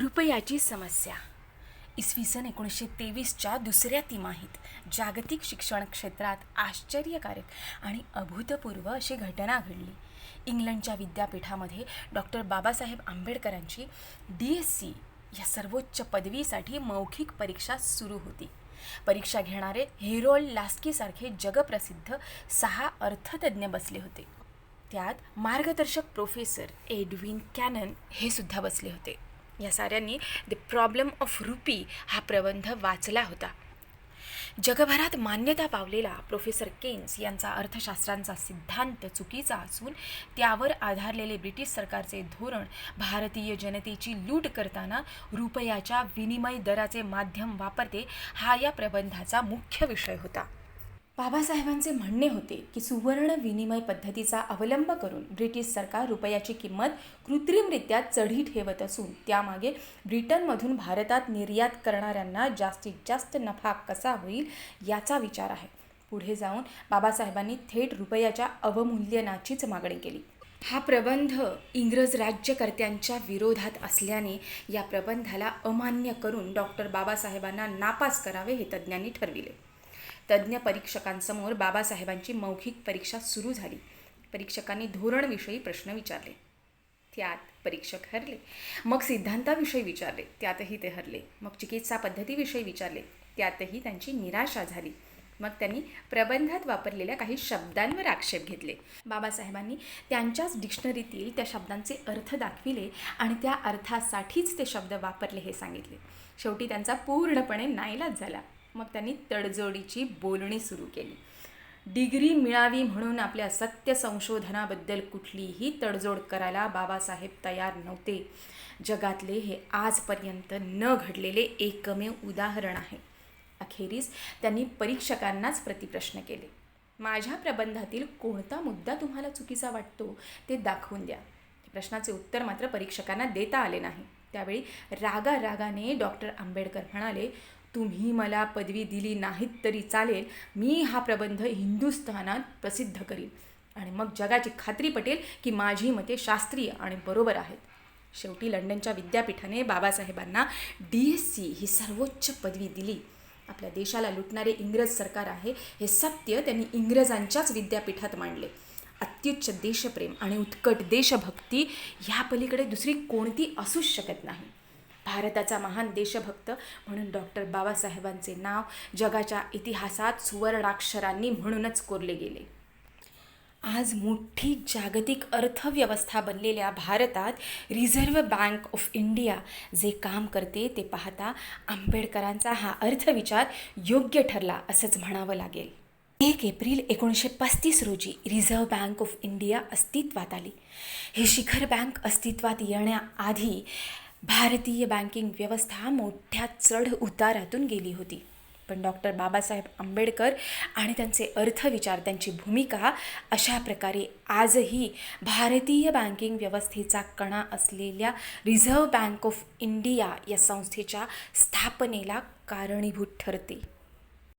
रुपयाची समस्या. इसवी सन एकोणीसशे तेवीसच्या दुसऱ्या तिमाहीत जागतिक शिक्षण क्षेत्रात आश्चर्यकारक आणि अभूतपूर्व अशी घटना घडली. इंग्लंडच्या विद्यापीठामध्ये डॉक्टर बाबासाहेब आंबेडकरांची डी एस सी या सर्वोच्च पदवीसाठी मौखिक परीक्षा सुरू होती. परीक्षा घेणारे हेरोल्ड लास्कीसारखे जगप्रसिद्ध सहा अर्थतज्ज्ञ बसले होते. त्यात मार्गदर्शक प्रोफेसर एडविन कॅनन हे सुद्धा बसले होते. या साऱ्यांनी द प्रॉब्लेम ऑफ रुपी हा प्रबंध वाचला होता. जगभरात मान्यता पावलेला प्रोफेसर केन्स यांचा अर्थशास्त्रांचा सिद्धांत चुकीचा असून त्यावर आधारलेले ब्रिटिश सरकारचे धोरण भारतीय जनतेची लूट करताना रुपयाच्या विनिमय दराचे माध्यम वापरते हा या प्रबंधाचा मुख्य विषय होता. बाबासाहेबांचे म्हणणे होते की सुवर्ण विनिमय पद्धतीचा अवलंब करून ब्रिटिश सरकार रुपयाची किंमत कृत्रिमरित्या चढी ठेवत असून त्यामागे ब्रिटनमधून भारतात निर्यात करणाऱ्यांना जास्तीत जास्त नफा कसा होईल याचा विचार आहे. पुढे जाऊन बाबासाहेबांनी थेट रुपयाच्या अवमूल्यनाचीच मागणी केली. हा प्रबंध इंग्रज राज्यकर्त्यांच्या विरोधात असल्याने या प्रबंधाला अमान्य करून डॉक्टर बाबासाहेबांना नापास करावे हे तज्ज्ञांनी ठरविले. तज्ज्ञ परीक्षकांसमोर बाबासाहेबांची मौखिक परीक्षा सुरू झाली. परीक्षकांनी धोरणविषयी प्रश्न विचारले. त्यात परीक्षक हरले. मग सिद्धांताविषयी विचारले. त्यातही ते हरले. मग चिकित्सा पद्धतीविषयी विचारले. त्यातही त्यांची निराशा झाली. मग त्यांनी प्रबंधात वापरलेल्या काही शब्दांवर आक्षेप घेतले. बाबासाहेबांनी त्यांच्याच डिक्शनरीतील त्या शब्दांचे अर्थ दाखविले आणि त्या अर्थासाठीच ते शब्द वापरले हे सांगितले. शेवटी त्यांचा पूर्णपणे नाईलाज झाला. मग त्यांनी तडजोडीची बोलणी सुरू केली. डिग्री मिळावी म्हणून आपल्या सत्य संशोधनाबद्दल कुठलीही तडजोड करायला बाबासाहेब तयार नव्हते. जगातले हे आजपर्यंत न घडलेले एकमेव उदाहरण आहे. अखेरीस त्यांनी परीक्षकांनाच प्रतिप्रश्न केले. माझ्या प्रबंधातील कोणता मुद्दा तुम्हाला चुकीचा वाटतो ते दाखवून द्या. प्रश्नाचे उत्तर मात्र परीक्षकांना देता आले नाही. त्यावेळी रागा रागाने डॉक्टर आंबेडकर म्हणाले तुम्ही मला पदवी दिली नाहीत तरी चालेल मी हा प्रबंध हिंदुस्थानात प्रसिद्ध करीन. आणि मग जगाची खात्री पटेल की माझी मते शास्त्रीय आणि बरोबर आहेत. शेवटी लंडनच्या विद्यापीठाने बाबासाहेबांना डी एस सी ही सर्वोच्च पदवी दिली. आपल्या देशाला लुटणारे इंग्रज सरकार आहे हे सत्य त्यांनी इंग्रजांच्याच विद्यापीठात मांडले. अत्युच्च देशप्रेम आणि उत्कट देशभक्ती ह्या पलीकडे दुसरी कोणती असूच शकत नाही. भारताचा महान देशभक्त म्हणून डॉक्टर बाबासाहेबांचे नाव जगाच्या इतिहासात सुवर्णाक्षरांनी म्हणूनच कोरले गेले. आज मोठी जागतिक अर्थव्यवस्था बनलेल्या भारतात रिझर्व्ह बँक ऑफ इंडिया जे काम करते ते पाहता आंबेडकरांचा हा अर्थविचार योग्य ठरला असंच म्हणावं लागेल. एक एप्रिल एकोणीसशे पस्तीस रोजी रिझर्व्ह बँक ऑफ इंडिया अस्तित्वात आली. ही शिखर बँक अस्तित्वात येण्याआधी भारतीय बँकिंग व्यवस्था मोठ्या चढ उतारातून गेली होती. पण डॉक्टर बाबासाहेब आंबेडकर आणि त्यांचे अर्थविचार त्यांची भूमिका अशा प्रकारे आजही भारतीय बँकिंग व्यवस्थेचा कणा असलेल्या रिझर्व्ह बँक ऑफ इंडिया या संस्थेच्या स्थापनेला कारणीभूत ठरते.